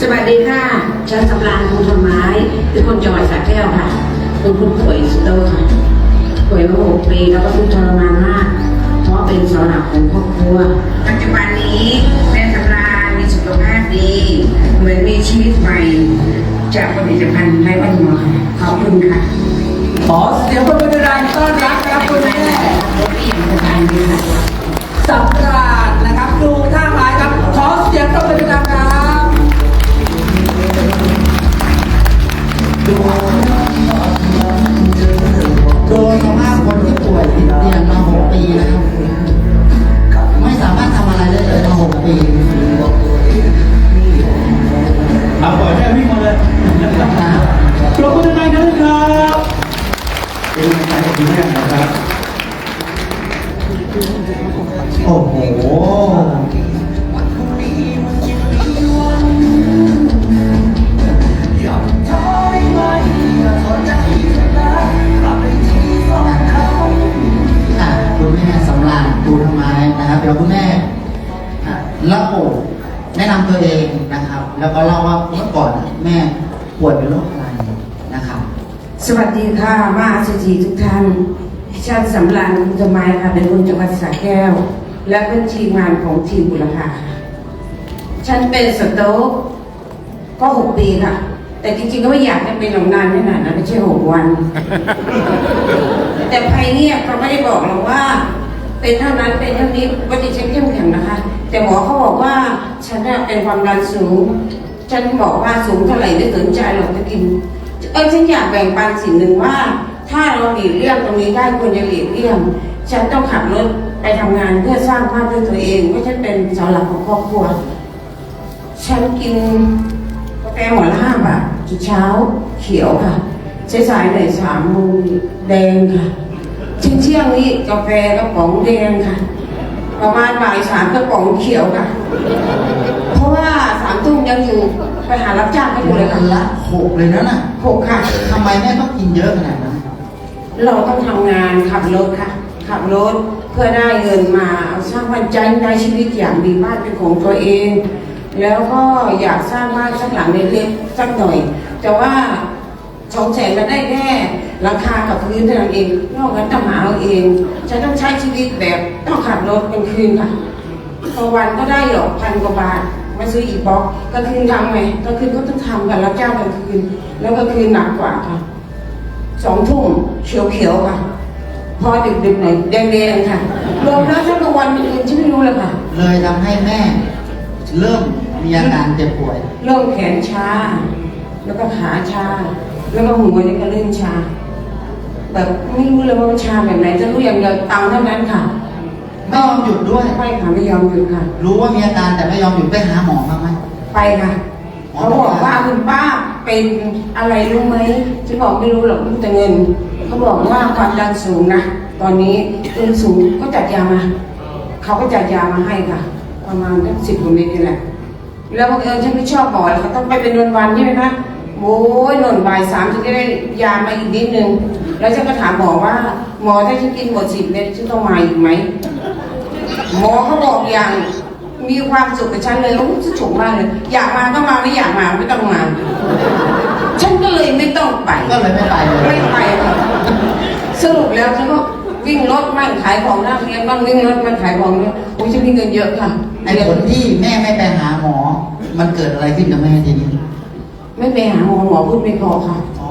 สวัสดีค่ะฉันสำรานคงทำไม้เป็นคนจังหวัดสระแก้วค่ะเป็นผู้ป่วยสุดโต่งค่ะป่วยมาหกปีแล้วก็ทุกข์ทรมานมาก เพราะเป็นเสาหลักของครอบครัว ปัจจุบันนี้แม่สำรานมีสุขภาพดี เหมือนมีชีวิตใหม่ จากผลิตภัณฑ์ไร้วันหมอค่ะขอบคุณค่ะขอเสียงปรบมือดังๆต้อนรับครับคุณแม่รถที่ยังสบายดีค่ะสำราญน แล้วก็เล่าว่าเมื่อก่อนแม่ป่วยเป็นโรคอะไรนะครับสวัสดีค่ะมาอาชีทุกท่านฉันสำรานคุณสมัยค่ะเป็นคนจังหวัดสระแก้ว และเป็นทีมงานของทีมบุรพาค่ะฉันเป็นสโต๊กก็หกปีค่ะ แต่จริงๆก็ไม่อยากให้เป็นหลงนานขนาดนั้นไม่ใช่หกวัน แต่ภัยเนี่ยเขาไม่ได้บอกเราว่า เป็นเท่านั้นเป็นเท่านี้ปฏิฉันเข้มแข็งนะคะ แต่หมอเขาบอกว่าฉันน่ะเป็นความดันสูง ฉันบอกว่าสูงเท่าไหร่ไม่สนใจหรอกจะกินเออฉันอยากแบ่งปันสิ่งหนึ่งว่า ถ้าเราหลีกเลี่ยงตรงนี้ได้ควรจะหลีกเลี่ยงฉันต้องขับรถไปทำงานเพื่อสร้างภาพด้วยตัวเองเพราะฉันเป็นเสาหลักของครอบครัว ฉันกินกาแฟหัวละห้าบาททุกเช้าเขียวค่ะใช้สายหน่อยสามโมงแดงค่ะ เที่ยงเที่ยงๆนี่กาแฟกระป๋องแดงค่ะ ประมาณบ่ายสามกระป๋องเขียวค่ะ เพราะว่าสามทุ่มยังอยู่ไปหารับจ้างก็อยู่เลยวัค่ะนละหกเลยนะน่ะหกค่ะทำไมแม่ต้องกินเยอะขนาดนั้น เราต้องทำงานขับรถค่ะ ขับรถเพื่อได้เงินมาสร้างวันใจในชีวิตอย่างมีบ้านเป็นของตัวเอง แล้วก็อยากสร้างบ้านสักหลังเล็กๆสักหน่อย แต่ว่าสองแสนมันได้แค่ ราคากับพื้นเท่านั้นเอง นอกนั้นต้องหาเอาเอง ฉันต้องใช้ชีวิตแบบต้องขับรถเป็นคืนค่ะต่อวันก็ได้หรอกพันกว่าบาท มาซื้ออีกบล็อกกลางคืนทำไงกลางคืนก็ต้องทำกันรับจ้างกลางคืน แล้วกลางคืนหนักกว่าค่ะสองทุ่มเขียวๆค่ะ พอดึกๆหน่อยแดงๆค่ะ รวมแล้วทั้งกลางวันอื่นฉันไม่รู้เลยค่ะ เลยทำให้แม่ เริ่มมีอาการเจ็บป่วย เริ่มแขนชาแล้วก็ขาชาแล้วก็หัวนี่ก็เริ่มชา แบบไม่รู้เลยว่ามันชาแบบไหนจะรู้อย่างเดียวตังเท่านั้นค่ะไม่ยอมหยุดด้วย ไม่ค่ะไม่ยอมหยุดค่ะ รู้ว่ามีอาการแต่ไม่ยอมหยุดไปหาหมอบ้างไหมไปค่ะเขาบอกว่าคุณป้าเป็นอะไรรู้ไหมฉันบอกไม่รู้หรอกรู้แต่เงิน เขาบอกว่าความดันสูงนะตอนนี้เงินสูงก็จัดยามา เขาก็จัดยามาให้ค่ะ ประมาณสักสิบกว่าเม็ดนี่แหละแล้วบังเอิญฉันไม่ชอบหมอแล้วเขาต้องไปเป็นวันวันๆใช่ไหมคะ โอ้ยนนบ่ายสามถึงจะได้ยามาอีกนิดนึง แล้วฉันก็ถามหมอว่า หมอถ้าฉันกินหมดสิบเม็ดฉันต้องมาอีกไหมหมอเขาบอกอย่างมีความสุขกับฉันเลยโอ้ฉันฉุกมากเลย อยากมาก็มาไม่อยากมาไม่ต้องมา ฉันก็เลยไม่ต้องไป ก็เลยไม่ไปเลยไม่ไปค่ะสรุปแล้วฉันก็วิ่งรถมั่งขายของหน้าเรียนบ้างวิ่งรถมั่งขายของเนี่ยโอ้ยฉันมีเงินเยอะค่ะไอ้ผลที่แม่ไม่ไปหาหมอ มันเกิดอะไรขึ้นกับแม่ทีนี้ ไม่ไปหาหมอหมอพูดไม่พอค่ะ อ๋อ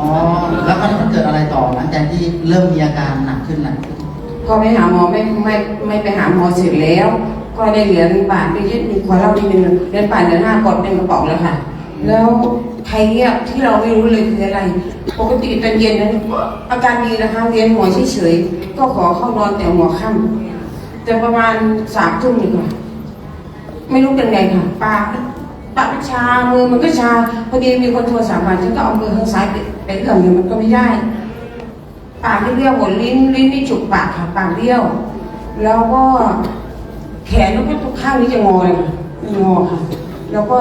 แล้วมันเกิดอะไรต่อหลังจากที่เริ่มมีอาการหนักขึ้นหนักขึ้นพอไปหาหมอไม่ไม่ไม่ไปหาหมอเสร็จแล้ว ก็ได้เหรียญบาทไปยึดมีขอเล่านิดนึงเหรียญบาทเหรียญห้ากดเป็นกระป๋องแล้วค่ะ แล้วใครเรียกที่เราไม่รู้เลยคืออะไร ปกติตอนเย็นนั้นอาการดีนะคะเวียนหัวเฉยๆก็ขอเข้านอนแต่หัวค่ำแต่ประมาณสามทุ่มนี่ค่ะ ไม่รู้เป็นไงค่ะปาก ปากชา มือมันก็ชา พอดีมีคนโทรสั่งมาฉันก็เอามือข้างซ้ายไปไปเอื้อมเนี่ยมันก็ไม่ได้ ปากเบี้ยวหมดลิ้นลิ้นนี่จุกปากค่ะปากเบี้ยว แล้วก็แขนแล้วก็ทุกข้างนี้จะงอเลยค่งอค่ะ แล้วก็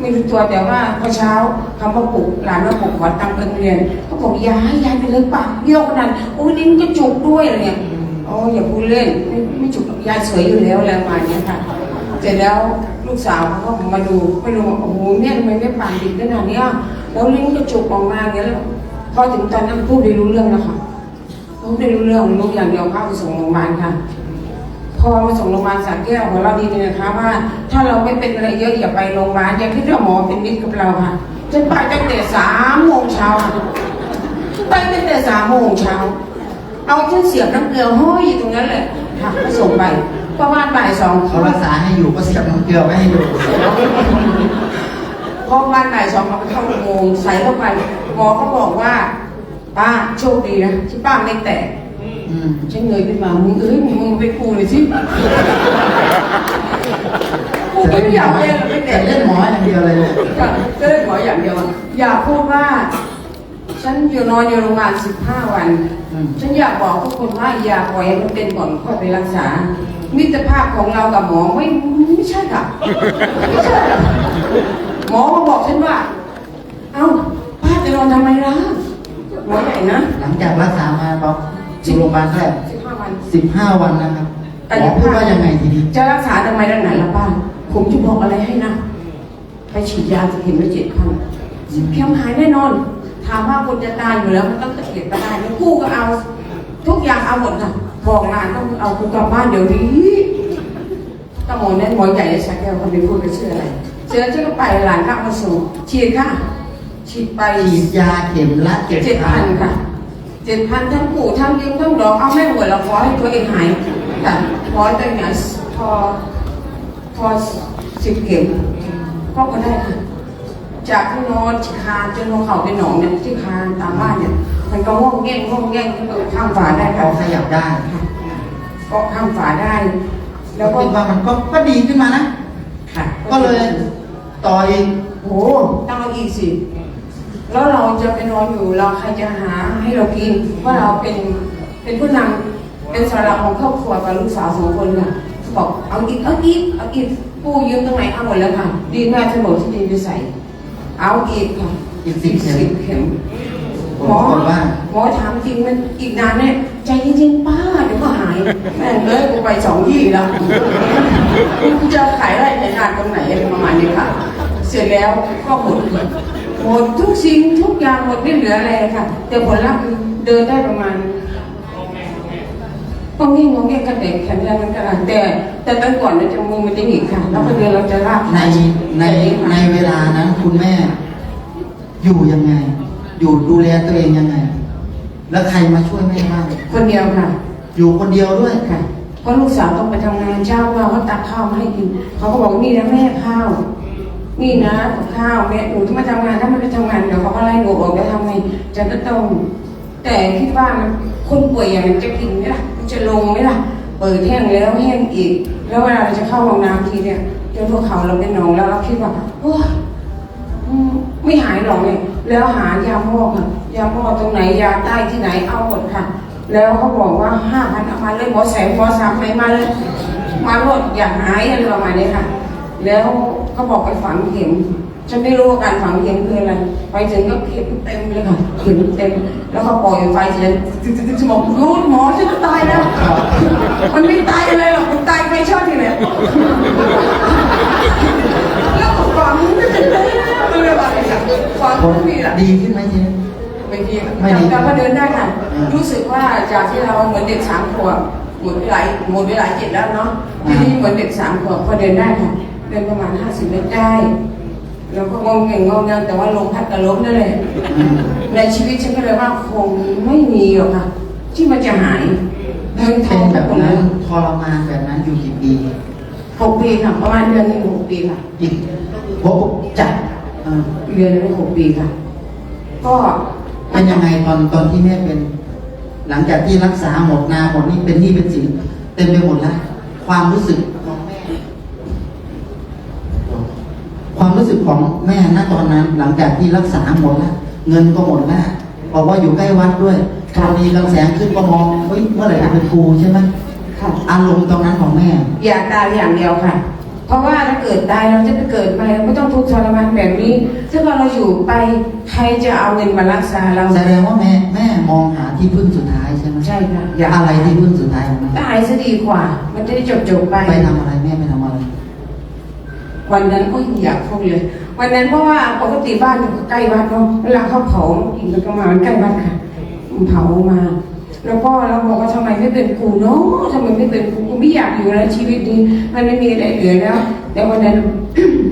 ไม่รู้ตัวแต่ว่าพอเช้าคำว่าปลุกหลานมาปลุกขอตังค์ไปโรงเรียนเขาบอกยายยายไปเลยปากเบี้ยวขนาดโอ้ยลิ้นก็จุกด้วยอะไรเนี่ยอ๋ออย่าพูดเล่นไม่ไม่จุกยายสวยอยู่แล้วอะไรประมาณเนี้ยค่ะ เสร็จแล้ว กลูกสาวเขาก็มาดูไม่รู้โอ้โหเนี่ยทำไมไม่ปากดิบขนาดเนี้ยแล้วลิ้นก็จุกออกมาอย่างเงี้ยแล้วพอถึงตอนนั้นพูดได้รู้เรื่องแล้วค่ะพูดได้รู้เรื่องรู้อย่างเดียวพาไปส่งโรงพยาบาลค่ะ พอมาส่งโรงพยาบาลสัตแก้วของเราดีๆนะคะว่า ถ้าเราไม่เป็นอะไรเยอะอย่าไปโรงพยาบาลอย่าคิดว่าหมอเป็นมิตรกับเราค่ะฉันไปตั้งแต่สามโมงเช้าไปตั้งแต่สามโมงเช้าเอาเครื่องเสียบน้ำเกลือห้อยอยู่ตรงนั้นแหละค่ะส่งไป ประมาณบ่ายสองเขารักษาให้อยู่ก็เสียบน้ำเกลือไว้ให้อยู่พอประมาณบ่ายสองเราไปเข้าอุโมงค์ใส่เข้าไปหมอเขาบอกว่าป้าโชคดีนะที่ป้าไม่แตกอืมฉันเงยขึ้นมามึงเอ้ยมึงไปกูเลยสิกูก็ไม่อยากเล่นไม่แต่แต่เล่เล่นนหหมมอออย่างเดียวเลยเนี่ยก็เล่นหมออย่างเดียวอยากพูดว่า ฉันอยู่นอนอยู่โรงพยาบาลสิบห้าวันอืมฉันอยากบอกทุกคนว่าอย่าปล่อยให้มันเป็นก่อนค่อยไปรักษา มิตรภาพของเรากับหมอไม่ไม่ใช่ค่ะไม่ใช่ค่ะหมอมาบอกฉันว่า เอ้าป้าจะนอนทำไมล่ะหมอใหญ่นะหลังจากรักษามาบอกอยู่โรงพยาบาลแค่สิบห้าวันสิบห้าวันนะครับหมอพูดว่ายังไงทีนี้จะรักษาทำไมดังไหนล่ะป้าผมจะบอกอะไรให้นะไปฉีดยาจะเข็มละเจ็ดพันเข็มหายแน่นอน ถามว่าคนจะตายอยู่แล้วมันต้องตะเกียบตายแล้วกู้ก็เอา ทุกอย่างเอาหมดค่ะ บอกงานต้องเอากูกลับบ้านเดี๋ยวนี้ก็หมอเนี่ยหมอใหญ่ในสาแก้วคนนี้พูดไปเชื่ออะไรเชื่อที่ก็ไปหลานข้ามาส่งฉีดค่ะ ฉีดไปฉีดยาเข็มละเจ็ดพันค่ะเจ็ดพันทั้งปู่ทั้งยิ้มทั้งดอกเอาไม่หมดแล้วขอให้ตัวเองหายค่ะขอให้ตัวเองหายพอพอสิบเข็มก็ก็ได้ค่ะ จากที่นอนคานจนหัวเข่าเป็นหนองเนี่ยที่คานตามบ้านเนี่ย มันก็ง่วงแง่งง่วงแง่งขึ้นไปข้ามฝาได้พอค่ะขยับได้ก็ข้ามฝาได้ แล้แล้ววก็คิดว่ามันก็ก็ดีขึ้นมานะค่ะก็เลยต่ออีกโอ้ต้องเอาอีกสิแล้วเราจะไปนอนอยู่เราใครจะหาให้เรากินว่าเราเป็นเป็นผู้นำเป็นเสาหลักของครอบครัวกับลูกสาวสองคนค่ะบอกเอาอีกเอาอีกเอาอีกกู้ยืมตรงไหนเอาหมดแล้วค่ะดีมากที่หมดที่ดินไปใส่เอาอีกค่ะอีกสิบเข็มสิบเข็มผ หมมอบอกว่าหมอถามจริงมันอีกนานเนี่ยใจเย็นๆป้าเดี๋ยวก็หายแม่งเลยกูไปสองที่แล้วกูจะขายไร่ขายนาตรงไหนอะไรประมาณนี้ค่ะ เสร็จแล้วก็หมดหมดทุกสิ่งทุกอย่างหมดไม่เหลืออะไรเลยค่ะ แต่ผลลัพธ์คือเดินได้ประมาณก็งี้งงเงี้ยกระเด็กแข็งแรงเหมันกันนะแต่แต่ตอนก่อนเนี่ยจะมือมันจะหงิกค่ะ แล้วก็เดินเราจะลากในในในเวลานั้นคุณแม่ อยู่ยังไง อยู่ดูแลตัวเองยังไง แล้วใครมาช่วยแม่บ้างคนเดียวค่ะ อยู่คนเดียวด้วยค่ะ เพราะลูกสาวต้องไปทำงานเช้าว่าเขาตักข้าวมาให้กิน เขาก็บอกนี่นะแม่ข้าว นี่นะกับข้าวแม่หนูที่มาทำงานถ้าไม่ได้ทำงานเดี๋ยวเขาก็ไล่หนูออกจะทำไงจะก็ต้องแต่คิดว่ามันคนป่วยอย่างนั้นจะกินไหมล่ะมันจะลงไหมล่ะ เปิดแห้งแล้วแห้งอีก แล้วเวลาเราจะเข้าห้องน้ำทีเนี่ยจนพวกเขาเราเป็นหนองแล้วเราคิดว่าโอ้ยอืมไม่หายหรอกเนี่ย แล้วหายาหม้อค่ะยาหม้อตรงไหนยาใต้ที่ไหนเอาหมดค่ะ แล้วเขาบอกว่าห้าพันเอามาเลยหมอแสงหมอสามไปมาเลย มาหมดอย่าหายอะไรประมาณนี้ค่ะ แล้วก็บอกไปฝังเข็มฉันไม่รู้ว่าการฝังเข็มคืออะไร ไปถึงก็เข็มเต็มเลยค่ะเข็มเต็ม แล้วเขาปล่อยไฟเสร็จตึ๊ดตึ๊ดตึ๊ดสมองรู้หมอฉันจะตายแล้ว มันไม่ตายอะไรหรอกมันตายไฟช็อตที่ไหนแล้วก็ฝังไม่เป็นไรไม่เป็นไร ค่ะฝังผลไม่มีหรอกดีขึ้นไหมทีนี้ไม่ดีไม่ดีแต่ก็เดินได้ค่ะอืมรู้สึกว่าจากที่เราเหมือนเด็กสามขวบหมดไปหลายหมดไปหลายเจ็ดแล้วเนาะทีนี้เหมือนเด็กสามขวบพอเดินได้ค่ะ เดินประมาณห้าสิบเมตรได้ แล้วก็งงเก่งงงยังแต่ว่าลมพัดกับล้มนั่นแหละ อืมในชีวิตฉันก็เลยว่าคงไม่มีหรอกค่ะ ที่มันจะหายเดินเป็ทานงแบบคนนั้นั้นนทรมานแบบนั้นอยู่กี่ปีหกปีค่ะประมาณเดือนหนึงหกปีค่ะอีกพบจัดเอ่อ เรียนได้หกปีค่ะ ก็เป็นยังไงตอนตอนที่แม่เป็น หลังจากที่รักษาหมดนาหมดนี่เป็นหนี้เป็นสินเต็มไปหมดแล้วความรู้สึกของแม่ ความรู้สึกของแม่ณตอนนั้น หลังจากที่รักษาหมดแล้วเงินก็หมดแล้วบอกว่าอยู่ใกล้วัดด้วยตอนนี้กำแสงขึ้นก็มองเฮ้ยเมื่อไหร่จะเป็นครูใช่ไหมค่ะอารมณ์ตรงนั้นของแม่ อยากตายอย่างเดียวค่ะเพ ราะว่าถ้าเกิดตายเราจะไปเกิดใหม่เราไม่ต้องทุกข์ทรมานแบบนี้ ถ้าเราอยู่ไปใครจะเอาเงินมารักษาเราแสดงว่าแม่แม่มองหาที่พึ่งสุดท้ายใช่ไหมใช่ค่ะอยากอะไรที่พึ่งสุดท้ายของแม่ตายซะดีกว่า มันจะได้จบจบๆไปไปทำอะไรแม่ไปทำอะไรพอวันนั้นก็อยากพูดเลย วันนั้นเพราะว่าปกติบ้านอยู่ใกล้วัดเนาะเวลาเขาเผาอีกก็มาใกล้วัดค่ะเผามา เป็นกูเนาะทำไมไม่เป็นกูกูไม่อยากอยู่แล้วชีวิตนี้ มันไม่มีอะไรเหลือแล้ว แล้ววันนั้น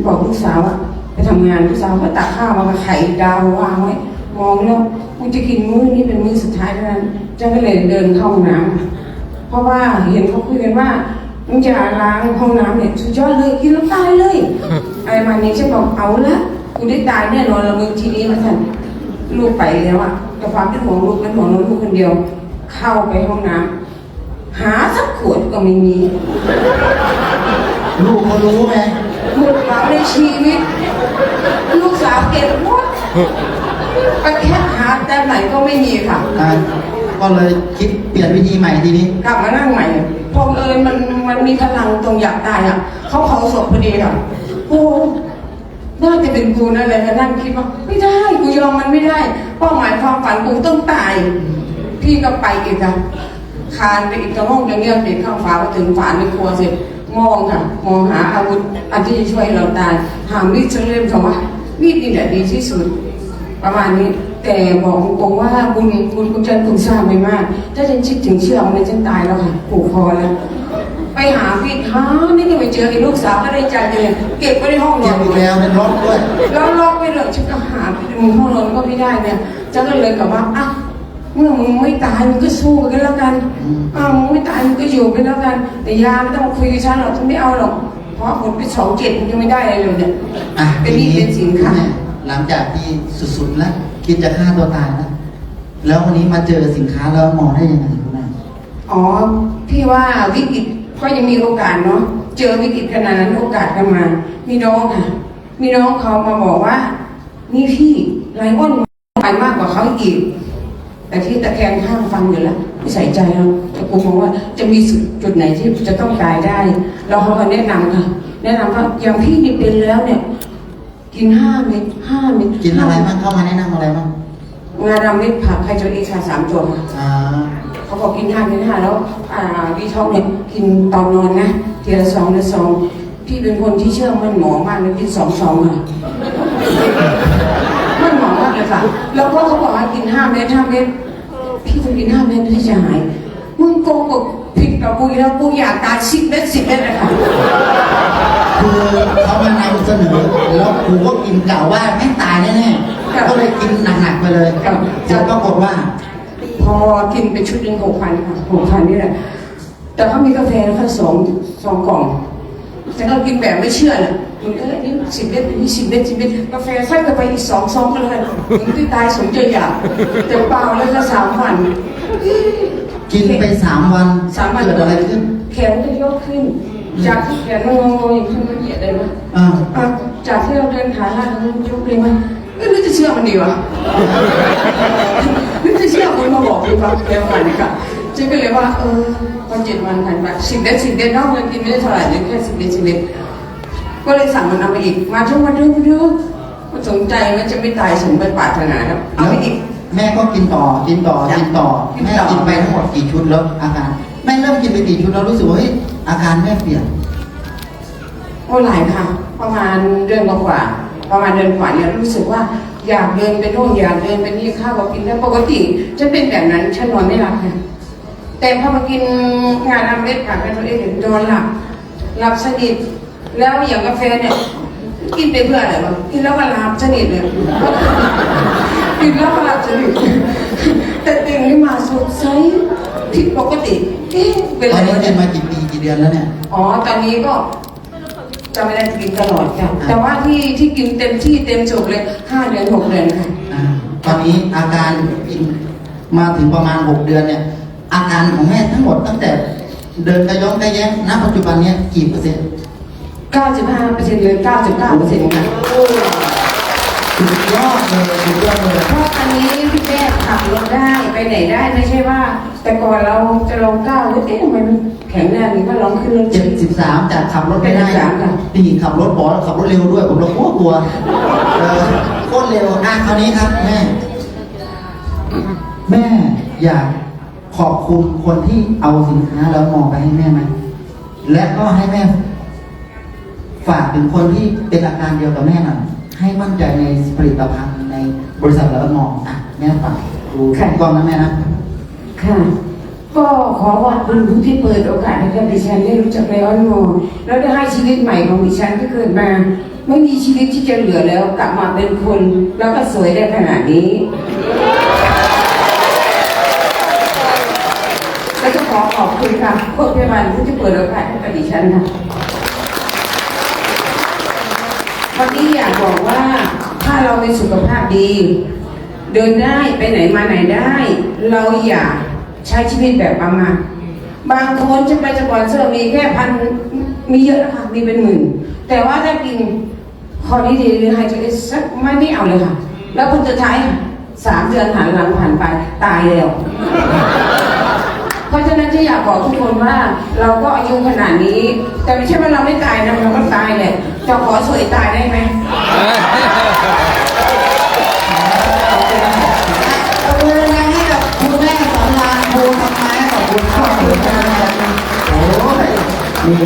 บอกลูกสาวอะไปทำงานลูกสาวก็ตักข้าวมากับไข่ดาววางไว้มองแล้วกูจะกินมื้อนี้เป็นมื้อสุดท้ายเท่านั้นจังก็เลยเดินเข้าห้องน้ำเพราะว่าเห็นเขาคุยกันว่ามึงจะล้างห้องน้ำเนี่ยสุดยอดเลยกินแล้วตายเลยอะไรมานี้ฉันบอกเอาละกูได้ตายแน่นอนละมึงทีนี้มาสั่นลูกไปแล้วอะแต่ความเป็นห่วงลูกเป็นห่วงลูกคนเดียว เข้าไปห้องน้ำหาสักขวดก็ไม่มีลูกเขารู้ไหมหมดหวังในชีวิต ลูกสาวเก็บหมดไปแค่หาแต่ไหนก็ไม่มีค่ะ อ่าก็เลยคิดเปลี่ยนวิธีใหม่ทีนี้ กลับมานั่งใหม่พอเอิญมันมันมีพลังตรงอยากตายอะเขาเผาศพพอดีอะโอ้น่าจะเป็นกูนั่นเลยมานั่งคิดว่า ไม่ได้กูยอมมันไม่ได้เป้าหมายความฝันกูต้องตาย พี่ก็ไปอีกค่ะคานไปอีกกระห้องยังเงียบเด็กข้างฝาก็ถึงฝาในครัวเสร็จมองค่ะ มองหาอาวุธอันที่จะช่วยเราตายหามีดเฉลี่ยมคำว่ามีดนี่แหละดีที่สุด ประมาณนี้ แต่บอกตรงๆว่าบุญบุญคุณจันทร์คุณสร้างไปมาก ถ้าฉันคิดถึงเชื่อมันฉันตายแล้วค่ะผูกคอแล้วไปหาพี่หาไม่ได้ไปเจอไอ้ลูกสาวก็ได้ใจเลยเก็บไว้ในห้องนเก็อบนอีกแล้วเป็นรถด้วย แล้วล็อกไว้เลยฉันก็หาไปดูห้องนอนก็ไม่ได้เนี่ยฉันก็เลยกลับว่าอะ เมื่อมึงไม่ตายมึงก็สู้กันแล้วกันอืมอ้าวมึงไม่ตายมึงก็อยู่ไปแล้วกัน แต่ยาไม่ต้องมาคุยกับฉันหรอกฉันไม่เอาหรอก เพราะผลเป็นสองเจ็ดมันยังไม่ได้อะไรเลยเนี่ย อะเป็นหนี้เป็นสินค่ะเนี่ยหลังจากที่สุดๆแล้วคิดจะฆ่าตัวตายแล้วแล้ววันนี้มาเจอสินค้าแล้วมองได้ยังไงคุณแม่อ๋อ พี่ว่าวิกฤตก็ยังมีโอกาสเนาะ เจอวิกฤตขนาดนั้นโอกาสก็มา มีน้องค่ะ มีน้องเขามาบอกว่า นี่พี่ไลออนไปมากกว่าเขาอีก แต่ที่ตะแคงข้างฟังอยู่แล้วไม่ใส่ใจเราแต่กูมองว่าจะมีจุดไหนที่จะต้องตายได้ เราเขาก็แนะนำค่ะ แนะนำว่าอย่างพี่นี่เป็นแล้วเนี่ย กินห้าเม็ดห้าเม็ดกินอะไรบ้างเข้ามาแนะนำอะไรบ้างงาดำเม็ดผักไฮโดรเอ็กซ์ชาสามตัวค่ะอ่าเขาบอกกินห้ากินห้าแล้วอ่าดีท็อกเนี่ยกินตอนนอนนะทีละสองละสองพี่เป็นคนที่เชื่อมั่นหมอมากเลยกินสองสองค่ะมั่นหมอมากเลยค่ะ แล้วก็เขาบอกว่ากินห้าเม็ดห้าเม็ดพี่จะกินห้าเม็ดที่จะหาย มึงโกหกผิดกับกูอีกแล้วกูอยากตายสิบเม็ดสิบเม็ดเลยค่ะคือเขามานำเสนอแล้วครูก็กินกล่าวว่าไม่ตายแน่ครับๆก็เลยกินหนักๆไปเลยครับจะปรากฏว่า พอกินไปชุดหนึ่งหกพันค่ะหกพันนี่แหละแต่เขามีกาแฟแล้วค่ะสองสองกล่องแต่เรากินแบบไม่เชื่อเลย มันก็นี่สิบเม็ดนี่สิบเม็ดสิบเม็ดกาแฟใส่กันไปอีกสองซองก็เลยมันที่ตายสมใจอยากแต่เปล่าเลยก็สามวัน กินไปสามวันสามวันเกิดอะไรขึ้น แขนก็ยกขึ้น จากที่แขนมันงอๆอย่างขึ้นละเอียดเลยมั้ยอ่าอะจากที่เราเดินขาลาดมันยกเลยมั้ยเอ้ยนึกจะเชื่อมันดีวะนึกจะเชื่อคนมาบอกดีกว่าเดี๋ยวก่อนนะคะเจ๊ก็เลยว่าเออพอเจ็ดวันผ่านไปสิบเดือนสิบเดือนนอกเงินกินไม่ได้เท่าไหร่เลยแค่สิบเดือนสิบเดือน ก็เลยสั่งมันเอามาอีก มาทุกวันเดูดูก็สนใจมันจะไม่ตายสมไปปรารถนาแล้วเอาแล้วไปอีก แม่ก็กินต่อกินต่อจ้ะกินต่อกินแม่ต่อ กินไปทั้งหมดกี่ชุดแล้วอาการแม่เริ่มกินไปกี่ชุดแล้วรู้สึกว่าเฮ้ยอาการแม่เปลี่ยนโอ้หลายค่ะ ประมาณเดือนกว่าๆประมาณเดือนกว่าเนี่ยรู้สึกว่าอยากเดินไปโน่นอยากเดินไปนี่ข้าวก็กินได้ปกติฉันเป็นแบบนั้นฉันนอนไม่หลับค่ะแต่พอมากินงานอาเม็ดผักเป็นตัวเองนอนหลับหลับสนิท แล้วอย่างกาแฟเนี่ย กินไปเพื่ออะไรวะกินแล้วก็หลับสนิทเลยกินแล้วก็หลับสนิทแต่ตื่นขึ้นมาสดใสผิดปกติเอ๊ะเป็นตอะอนไรนี้วะกิเนี่นยมากี่ปีกี่เดือนแล้วเนี่ย อ๋อตอนนี้ก็จะไม่ได้กินตลอดค่ะแต่ว่าที่ที่กินเต็มที่เต็มจุกเลยห้าเดือนหกเดือนค่ะ อ่าตอนนี้อาการกินมาถึงประมาณหกเดือนเนี่ย อาการของแม่ทั้งหมดตั้งแต่เดินกระย้องกระแย้งณปัจจุบันเนี้ยกี่เปอร์เซ็นต์ 95เปอร์เซ็นต์เลย 99เปอร์เซ็นต์ค่ะสุดยอดเลยสุดยอดเลยเพราะอันนี้พี่แม่ขับรถได้ไปไหนได้ไม่ใช่ว่า แต่ก่อนเราจะลองก้าวเอ๊ะทำไมมันแข็งแรงนี่ก็ลองขึ้นรถเจ็ดสิบสามจากขับรถไม่ได้73ค่ะนี่ขับรถบอสขับรถเร็วด้วย ผมเราโคตรกลัวเออโคตรเร็วอะคราวนี้ครับแม่ แม่อยากขอบคุณคนที่เอาสินค้าแล้วมองไปให้แม่ไหมและก็ให้แม่ ฝากถึงคนที่เป็นอาการเดียวกับแม่หน่อยให้มั่นใจในผลิตภัณฑ์ในบริษัทแล้วมองอะแม่ฝากดูแค่กล้องนะแม่นะ ค่ะ ก็ขอขอบคุณผู้ที่เปิดโอกาสให้กับดิฉันได้รู้จักไลออนโมแล้วได้ให้ชีวิตใหม่ของดิฉันที่เกิดมา ไม่มีชีวิตที่จะเหลือแล้วกลับมาเป็นคน แล้วก็สวยได้ขนาดนี้ และก็ขอขอบคุณค่ะโคตรพยาบาลผู้ที่เปิดโอกาสให้กับดิฉันค่ะ วันนี้อยากบอกว่าถ้าเรามีสุขภาพดี เดินได้ไปไหนมาไหนได้ เราอย่าใช้ชีวิตแบบประมาทบางคนจะไปสปอนเซอร์มีแค่พันมีเยอะนะคะมีเป็นหมื่น แต่ว่าถ้ากินคอนี้ดีหรือไฮโดรเอสสักไม่ไม่เอาเลยค่ะ แล้วคุณจะใช้สามเดือนหันหลังผ่านไปตายแล้ว เพราะฉะนั้นที่อยากบอกทุกคนว่าเราก็อายุขนาดนี้ แต่ไม่ใช่ว่าเราไม่ตายนะเราก็ตายแหละจะขอสวยตายได้ไหมขอบคุณนะให้กับคุณแม่สอนรามภูทำไม้ขอบคุณครับขอบคุณครับโอ้ยมี